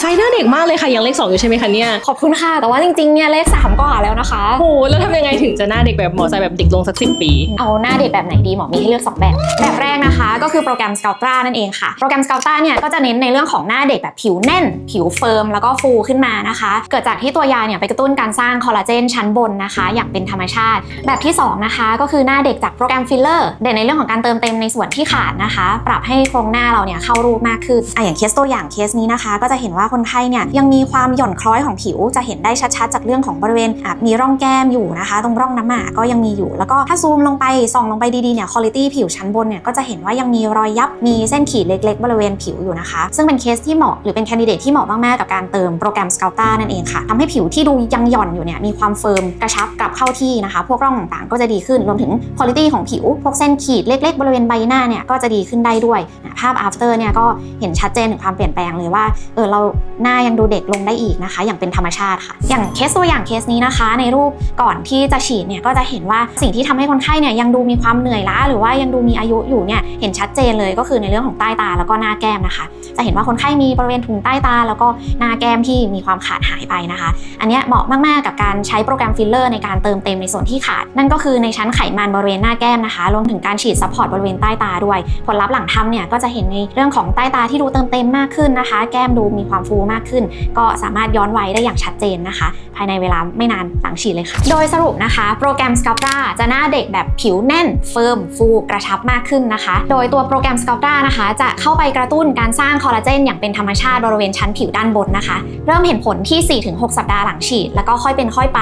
ไซค์หน้าเด็กมากเลยค่ะยังเลขสองอยู่ใช่ไหมคะเนี่ยขอบคุณค่ะ แต่ว่าจริงๆเนี่ยเลข3ก็อ่านแล้วนะคะ โอ้โหแล้วทำยังไงถึงจะหน้าเด็กแบบหมอไซค์แบบเด็กลงสักสิบปี เอาหน้าเด็กแบบไหนดีหมอมีให้เลือก 2 แบบ แบบแรกนะคะ ก็คือโปรแกรม Sculptra นั่นเองค่ะ โปรแกรม Sculptra เนี่ยก็จะเน้นในเรื่องของหน้าเด็กแบบผิวแน่น ผิวเฟิร์มแล้วก็ฟูขึ้นมานะคะ เกิดจากที่ตัวยาเนี่ยไปกระตุ้นการสร้างคอลลาเจนชั้นบนนะคะ อย่างเป็นธรรมชาติ แบบที่ 2 นะคะ ก็คือหน้าเด็กจากโปรแกรมฟิลเลอร์เด่นในเรื่องของการเติมเต็มในส่วนที่ขาดนะคะ ปรับให้โครงหน้าเราเนี่ยเข้ารูปมากขึ้นอะอย่างเคสตัวอย่างเคสนี้นะคะ ก็จะเห็นว่าคนไข้เนี่ยยังมีความหย่อนคล้อยของผิวจะเห็นได้ชัดๆ จากเรื่องของบริเวณมีร่องแก้มอยู่นะคะ ตรงร่องน้ำหมากก็ยังมีอยู่ แล้วก็ถ้าซูมลงไปส่องลงไปดีๆเนี่ยคุณภาพผิวชั้นบนเนี่ยก็จะเห็นว่ายังมีรอยยับมีเส้นขีดเล็ก ๆ บริเวณผิวอยู่นะคะ ซึ่งเป็นเคสที่เหมาะหรือเป็นแคนดิเดตที่เหมาะมากๆกับการเติมโปรแกรม s c a l t a นั่นเองค่ะทำให้ผิวที่ดูยังหย่อนอยู่เนี่ยมีความเฟิร์มกระชับกลับเข้าที่นะคะ พวกร่องต่างๆ ก็จะดีขึ้นรวมถึงคุณภาพของผิว พวกเส้นขีดเล็ก ๆ บริเวณใบหน้าเนี่ยก็จะดีขึ้นได้ด้วยภาพ after เนี่ยก็เห็นชัดเจนถึงความเปลี่ยนแปลงเลยว่าเออเราหน้ายังดูเด็กลงได้อีกนะคะ อย่างเป็นธรรมชาติค่ะ อย่างเคสตัวอย่างเคสนี้นะคะ ในรูปก่อนที่จะฉีดเนี่ยก็จะเห็นว่าสิ่งที่ทำให้คนไข้เนี่ยยังดูมีความเหนื่อยล้าหรือว่ายังดูมีอายุอยู่เนี่ยเห็นชัดเจนเลยก็คือในเรื่องของใต้ตาแล้วก็หน้าแก้มนะคะ จะเห็นว่าคนไข้มีบริเวณถุงใต้ตา แล้วก็หน้าแก้มที่มีความขาดหายไปนะคะ อันนี้เหมาะมากๆกับการใช้โปรแกรมฟิลเลอร์ในการเติมเต็มในส่วนที่ขาด นั่นก็คือในชั้นไขมันบริเวณหน้าแก้มนะคะรวมถึงการฉีดซัพพอร์ตบริเวณใต้ตาด้วย ผลลัพธ์หลังทำเนี่ยก็จะเห็นในเรื่องของใต้ตาที่ดูเติมเต็มมากขึ้นนะคะ แก้มดูมีความฟูมากขึ้น ก็สามารถย้อนไวัยได้อย่างชัดเจนนะคะ ภายในเวลาไม่นานหลังฉีดเลยค่ะ โดยสรุปนะคะ โปรแกรม Sculptra จะหน้าเด็กแบบผิวแน่น เฟิร์ม ฟูกระชับมากขึ้นนะคะ โดยตัวโปรแกรม Sculptra นะคะ จะเข้าไปกระตุ้นการสร้างคอลลาเจนอย่างเป็นธรรมชาติบริเวณชั้นผิวด้านบนนะคะ เริ่มเห็นผลที่ 4-6 สัปดาห์หลังฉีด แล้วก็ค่อยเป็นค่อยไป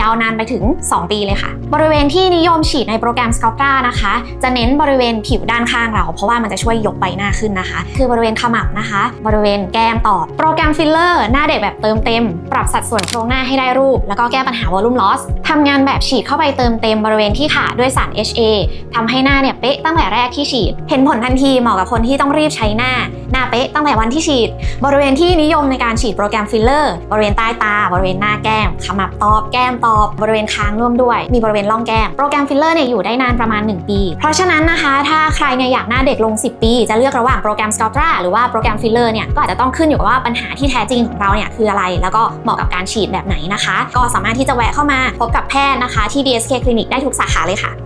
ยาวนานไปถึง 2 ปีเลยค่ะ บริเวณที่นิยมฉีดในโปรแกรม Sculptra นะคะ จะเน้นบริเวณผิวด้านข้างเรา เพราะว่ามันจะช่วยยกใบหน้าขึ้นนะคะ คือบริเวณขมับนะคะ บริเวณแก้มตอบโปรแกรมฟิลเลอร์หน้าเด็กแบบเติมเต็ม ปรับสัดส่วนโครงหน้าให้ได้รูป แล้วก็แก้ปัญหาวอลลุ่มลอสทำงานแบบฉีดเข้าไปเติมเต็มบริเวณที่ขาด้วยสาร HA ทำให้หน้าเนี่ยเป๊ะตั้งแต่แรกที่ฉีด เห็นผลทันทีเหมาะกับคนที่ต้องรีบใช้หน้า น้าเป๊ะตั้งแต่วันที่ฉีด บริเวณที่นิยมในการฉีดโปรแกรมฟิลเลอร์ บริเวณใต้ตา บริเวณหน้าแก้ม ขมับตอบ แก้มตอบ บริเวณคางร่วมด้วย มีบริเวณร่องแก้ม โปรแกรมฟิลเลอร์เนี่ยอยู่ได้นานประมาณ 1 ปี เพราะฉะนั้นนะคะ ถ้าใครเนี่ยอยากหน้าเด็กลง 10 ปี จะเลือกระหว่างโปรแกรม Sculptra หรือว่าโปรแกรมฟิลเลอร์เนี่ยก็อาจจะต้องขึ้นอยู่กับว่าปัญหาที่แท้จริงของเราเนี่ยคืออะไร แล้วก็เหมาะกับการฉีดแบบไหนนะคะ ก็สามารถที่จะแวะเข้ามาพบกับแพทย์นะคะที่ DSK Clinic ได้ทุกสาขาเลยค่ะ